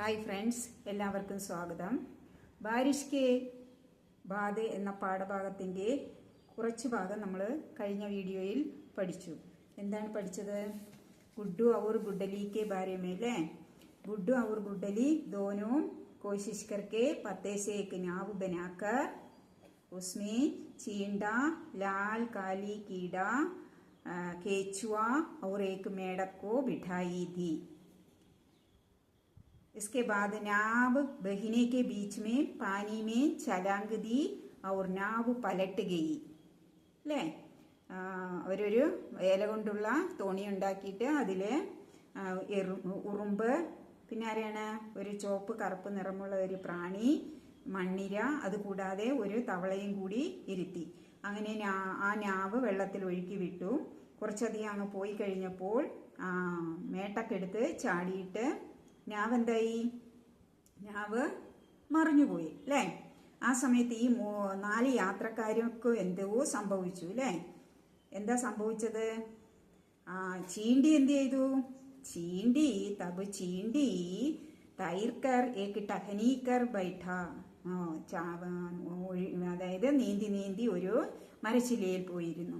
Hi friends എല്ലാവർക്കും സ്വാഗതം ബാരിഷ് K ബാധ എന്ന പാഠഭാഗത്തിൻ്റെ കുറച്ച് ഭാഗം നമ്മൾ കഴിഞ്ഞ വീഡിയോയിൽ പഠിച്ചു എന്താണ് പഠിച്ചത് ഗുഡ്ഡു ഔർ ഗുഡ്ഡലി के बारे में ले गुड्डू और गुड्डली दोनों कोशिश करके पत्ते से एक नाव बनाकर उसमें चींडा लाल काली कीड़ा अ, केचुआ और एक मेढक को बिठाई थी इसके बाद नाव बहने के बीच में पानी में छलांग दी और नाव पलट गई അല്ലേ ആ, അവരൊരു ഇല കൊണ്ടുള്ള തോണി ഉണ്ടാക്കിയിട്ട് അതിൽ ഉറുമ്പ് പിന്നെ ആരെയാണ് ഒരു ചുവപ്പ് കറുപ്പ് നിറമുള്ള ഒരു പ്രാണി മണ്ണിര അതുകൂടാതെ ഒരു തവളയും കൂടി ഇരുത്തി അങ്ങനെ ഞാ- ആ ഞാവ് വെള്ളത്തിൽ ഒഴുക്കി വിട്ടു കുറച്ചധികം അങ്ങ് പോയി കഴിഞ്ഞപ്പോൾ ആ, മേട്ടക്കെടുത്ത് ചാടിയിട്ട് ഞാവ് എന്തായി ഞാവ് മറിഞ്ഞുപോയി അല്ലേ ആ സമയത്ത് ഈ നാല് യാത്രക്കാർക്ക് എന്തോ സംഭവിച്ചു അല്ലേ എന്താ സംഭവിച്ചത്? ആ ചീണ്ടി എന്ത് ചെയ്തു? ചീണ്ടി തബ് ചീണ്ടി തൈർക്കർ ഏക്ക് ടഹനീക്കർ ബൈഠ. അതായത് നീന്തി നീന്തി ഒരു മരച്ചിലയിൽ പോയിരുന്നു.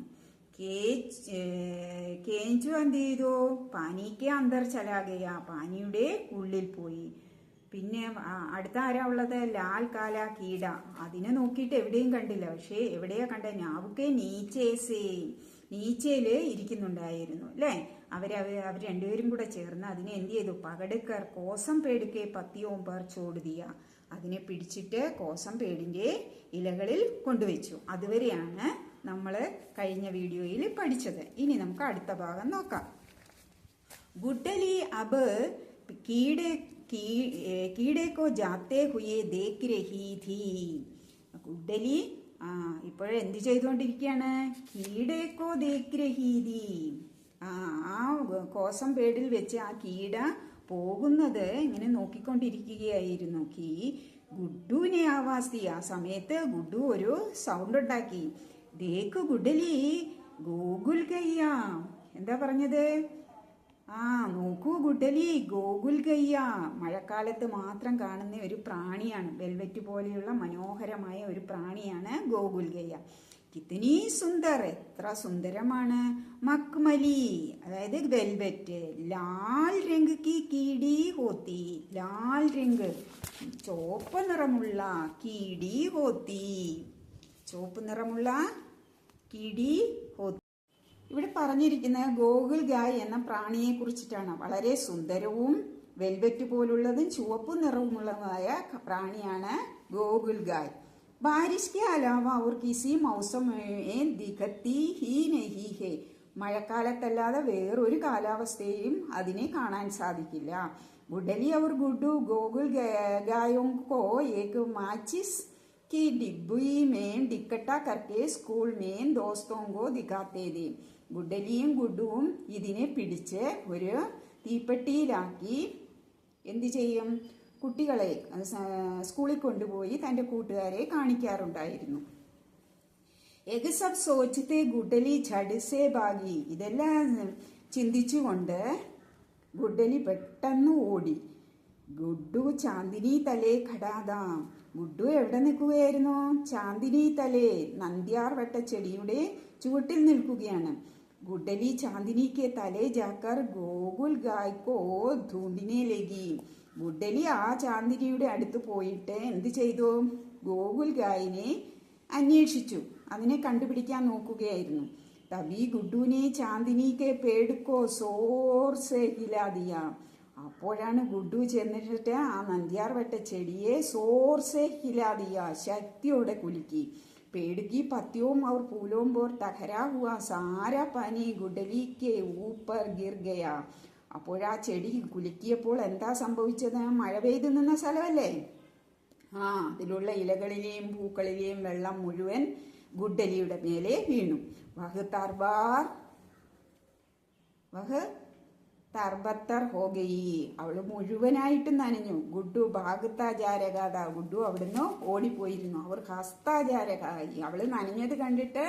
കേഞ്ചു എന്ത് ചെയ്തു പാനിക്ക് അന്തർ ചലാകയ പാനിയുടെ ഉള്ളിൽ പോയി. പിന്നെ അടുത്ത ആരാ ഉള്ളത്? ലാൽ കാല കീട. അതിനെ നോക്കിയിട്ട് എവിടെയും കണ്ടില്ല. പക്ഷേ എവിടെയാ കണ്ട? ഞാവുക്കെ നീച്ചേസേ. നീച്ചയിൽ ഇരിക്കുന്നുണ്ടായിരുന്നു അല്ലേ? അവർ അവർ രണ്ടുപേരും കൂടെ ചേർന്ന് അതിനെ എന്ത് ചെയ്തു? പകടുക്കർ കോസം പേടുക്കെ പത്തിയോം പേർ ചോടുതിയ. അതിനെ പിടിച്ചിട്ട് കോസം പേടിന്റെ ഇലകളിൽ കൊണ്ടുവച്ചു. അതുവരെയാണ് നമ്മൾ കഴിഞ്ഞ വീഡിയോയിൽ പഠിച്ചത് ഇനി നമുക്ക് അടുത്ത ഭാഗം നോക്കാം गुड्डली अब कीड़े की कीड़े को जाते हुए देख रही थी ഗുഡലി ആ ഇപ്പോഴെന്ത് ചെയ്തുകൊണ്ടിരിക്കുകയാണ് കീടേക്കോ ദേക്ക് രഹീതി ആ ആ കോസം പേടിൽ വെച്ച് ആ കീട പോകുന്നത് ഇങ്ങനെ നോക്കിക്കൊണ്ടിരിക്കുകയായിരുന്നു കീ ഗുഡുവിനെ ആവാസ്തി ആ സമയത്ത് ഗുഡു ഒരു സൗണ്ട് ഉണ്ടാക്കി ദേക്ക് ഗുഡലി ഗോകുൽ കയ്യ എന്താ പറഞ്ഞത്? ആ നോക്കൂ ഗുഡലി ഗോകുൽ ഗയ്യ. മഴക്കാലത്ത് മാത്രം കാണുന്ന ഒരു പ്രാണിയാണ്. വെൽവെറ്റ് പോലെയുള്ള മനോഹരമായ ഒരു പ്രാണിയാണ് ഗോകുൽ ഗയ്യ. കിത്തനി സുന്ദർ എത്ര സുന്ദരമാണ്. മക്മലി അതായത് വെൽവെറ്റ്. ലാൽ രംഗ് കി കീടി ഹോത്തി. ലാൽ രംഗ്. ചുവപ്പ് നിറമുള്ള കീടി ഹോത്തി. ചുവപ്പ് നിറമുള്ള കിടി ഇവിടെ പറഞ്ഞിരിക്കുന്ന ഗോകുൽ ഗായ് എന്ന പ്രാണിയെ കുറിച്ചിട്ടാണ്. വളരെ സുന്ദരവും വെൽവെറ്റ് പോലുള്ളതും ചുവപ്പ് നിറവുമുള്ളതുമായ പ്രാണിയാണ് ഗോകുൽ ഗായ്. ബാരിഷ് കെ അലാവ അവർ കിസി മൗസം ദിഗത്തി ഹി നെഹി ഹേ. മഴക്കാലത്തല്ലാതെ വേറൊരു കാലാവസ്ഥയും അതിനെ കാണാൻ സാധിക്കില്ല. ഗുഡലി അവർ ഗുഡു ഗോകുൽ ഗായോ കോ ഏക് മാച്ചിസ് की डिब्बी में इकट्ठा करके स्कूल में दोस्तों को दिखाते ദിഗാത്തേതി ഗുഡലിയും ഗുഡുവും ഇതിനെ പിടിച്ച് ഒരു തീപ്പെട്ടിയിലാക്കി എന്തു ചെയ്യും? കുട്ടികളെ സ്കൂളിൽ കൊണ്ടുപോയി തന്റെ കൂട്ടുകാരെ കാണിക്കാറുണ്ടായിരുന്നു. എഗസബ് സോച്ചത്തെ ഗുഡലി ചടിസേ ബാഗി ഇതെല്ലാം ചിന്തിച്ചുകൊണ്ട് ഗുഡലി പെട്ടെന്ന് ഓടി. ഗുഡു ചാന്ദിനി തലേ ഘടാതാം ഗുഡു എവിടെ നിൽക്കുകയായിരുന്നു? ചാന്ദിനി തലേ നന്ദ്യാർ വട്ട ചെടിയുടെ ചുവട്ടിൽ നിൽക്കുകയാണ്. ഗുഡലി ചാന്ദിനിക്ക് തലേ ജാക്കർ ഗോകുൽ ഗായ്ക്കോ ധൂണ്ടിനെ ലഗി. ഗുഡലി ആ ചാന്ദിനിയുടെ അടുത്ത് പോയിട്ട് എന്ത് ചെയ്തു? ഗോകുൽ ഗായിനെ അന്വേഷിച്ചു. അതിനെ കണ്ടുപിടിക്കാൻ നോക്കുകയായിരുന്നു. തബി ഗുഡുവിനെ ചാന്ദിനിക്ക് പേടുക്കോ? സോർ സെ ഹിലാദിയ അപ്പോഴാണ് ഗുഡു ചെന്നിട്ട് ആ നന്ദ്യാർ വെട്ട ചെടിയെ സോർസെ ഹിലാതിയ ശക്തിയോടെ കുലുക്കി. പേടുക്കി പത്യവും അവർ പൂലോം പോർ തകരാ ഹുവാ സാരാ പനി ഗുഡലിക്ക് ഊപ്പർ ഗിർഗയ. അപ്പോഴാ ചെടി കുലുക്കിയപ്പോൾ എന്താ സംഭവിച്ചത്? മഴ പെയ്തു നിന്ന സ്ഥലമല്ലേ? ആ അതിലുള്ള ഇലകളിലെയും പൂക്കളിലെയും വെള്ളം മുഴുവൻ ഗുഡലിയുടെ മേലെ വീണു. വഹ് തർബാർ വഹ് തർബത്തർ ഹോഗി അവൾ മുഴുവനായിട്ട് നനഞ്ഞു. ഗുഡ്ഡു ഭാഗത്താചാരകാത ഗുഡ്ഡു അവിടുന്ന് ഓടിപ്പോയിരുന്നു. അവർ ഹസ്താചാരകായി അവൾ നനഞ്ഞത് കണ്ടിട്ട്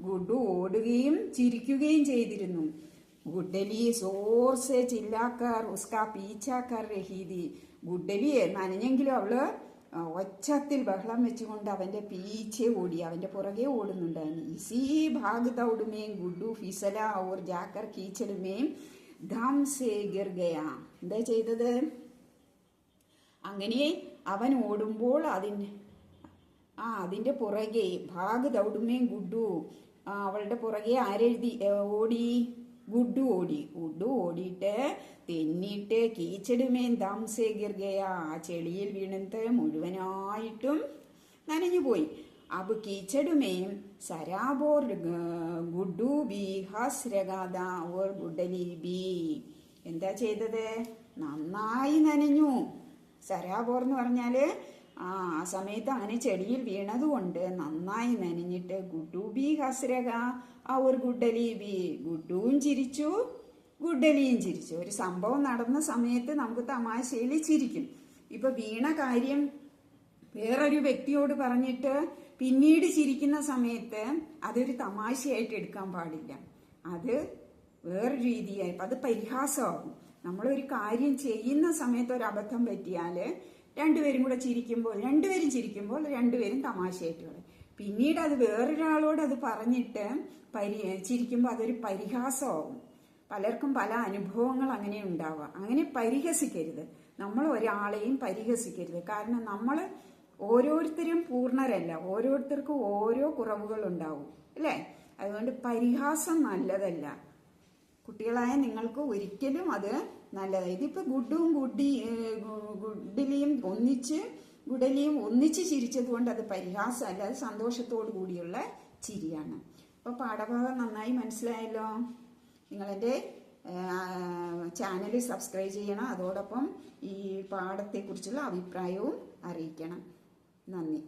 ഗുഡു ഓടുകയും ചിരിക്കുകയും ചെയ്തിരുന്നു. ഗുഡലി സോർസ് ചില്ലാക്കാർ ഉസ്കാ പീച്ചാക്കാർ രഹീതി. ഗുഡലി നനഞ്ഞെങ്കിലും അവൾ ഒച്ചത്തിൽ ബഹളം വെച്ചുകൊണ്ട് അവന്റെ പീച്ചെ ഓടി. അവന്റെ പുറകെ ഓടുന്നുണ്ടായിരുന്നു. ഇസീ ഭാഗത ഉടുമേയും ഗുഡ്ഡു ഫിസല ഓർ ജാക്കർ കീച്ചെടുമേയും ധം സേ ഗിർ ഗയാ. എന്താ ചെയ്തത്? അങ്ങനെ അവൻ ഓടുമ്പോൾ അതിന് ആ അതിന്റെ പുറകെ ഭാഗ് ദൗഡുമേം ഗുഡു അവളുടെ പുറകെ ആരെഴുതി ഓടി? ഗുഡു ഓടി. ഗുഡു ഓടിയിട്ട് തെന്നിട്ട് കീച്ചടുമേൻ ദാംസേ ഗിർഗയ ആ ചെളിയിൽ വീണിട്ട് മുഴുവനായിട്ടും നനഞ്ഞു പോയി अब कीचड़ में शराब और ग- गुड्डू भी हंस रहा था और गुड्डली भी എന്താ ചെയ്തത് നന്നായി നനഞ്ഞു സരാബോർ എന്ന് പറഞ്ഞാല് ആ ആ സമയത്ത് അങ്ങനെ ചെടിയിൽ വീണതുകൊണ്ട് നന്നായി നനഞ്ഞിട്ട് ഗുഡു ബി ഹസ്രക ആ ഒരു ഗുഡലി ബി ഗുഡുവും ചിരിച്ചു ഗുഡലിയും ചിരിച്ചു ഒരു സംഭവം നടന്ന സമയത്ത് നമുക്ക് തമാശയിൽ ചിരിക്കും ഇപ്പൊ വീണ കാര്യം വേറൊരു വ്യക്തിയോട് പറഞ്ഞിട്ട് പിന്നീട് ചിരിക്കുന്ന സമയത്ത് അതൊരു തമാശയായിട്ട് എടുക്കാൻ പാടില്ല. അത് വേറെ രീതിയായി അത് പരിഹാസമാകും. നമ്മളൊരു കാര്യം ചെയ്യുന്ന സമയത്ത് ഒരു അബദ്ധം പറ്റിയാൽ രണ്ടുപേരും കൂടെ ചിരിക്കുമ്പോൾ രണ്ടുപേരും ചിരിക്കുമ്പോൾ രണ്ടുപേരും തമാശയായിട്ട് പറയും. പിന്നീട് അത് വേറൊരാളോട് അത് പറഞ്ഞിട്ട് പരി ചിരിക്കുമ്പോൾ അതൊരു പരിഹാസമാകും. പലർക്കും പല അനുഭവങ്ങൾ അങ്ങനെ ഉണ്ടാവുക. അങ്ങനെ പരിഹസിക്കരുത്. നമ്മൾ ഒരാളെയും പരിഹസിക്കരുത്. കാരണം നമ്മൾ ഓരോരുത്തരും പൂർണരല്ല. ഓരോരുത്തർക്കും ഓരോ കുറവുകൾ ഉണ്ടാവും അല്ലേ? അതുകൊണ്ട് പരിഹാസം നല്ലതല്ല. കുട്ടികളായ നിങ്ങൾക്ക് ഒരിക്കലും അത് നല്ലതാണ് ഇതിപ്പോ ഗുഡും ഗുഡി ഗുഡിലിയും ഒന്നിച്ച് ഗുഡലിയും ഒന്നിച്ച് ചിരിച്ചത് കൊണ്ട് അത് പരിഹാസമല്ല അത് സന്തോഷത്തോടു കൂടിയുള്ള ചിരിയാണ്. അപ്പോൾ പാഠഭാഗം നന്നായി മനസ്സിലായല്ലോ? നിങ്ങളെന്റെ ചാനൽ സബ്സ്ക്രൈബ് ചെയ്യണം. അതോടൊപ്പം ഈ പാഠത്തെക്കുറിച്ചുള്ള അഭിപ്രായവും അറിയിക്കണം. 那你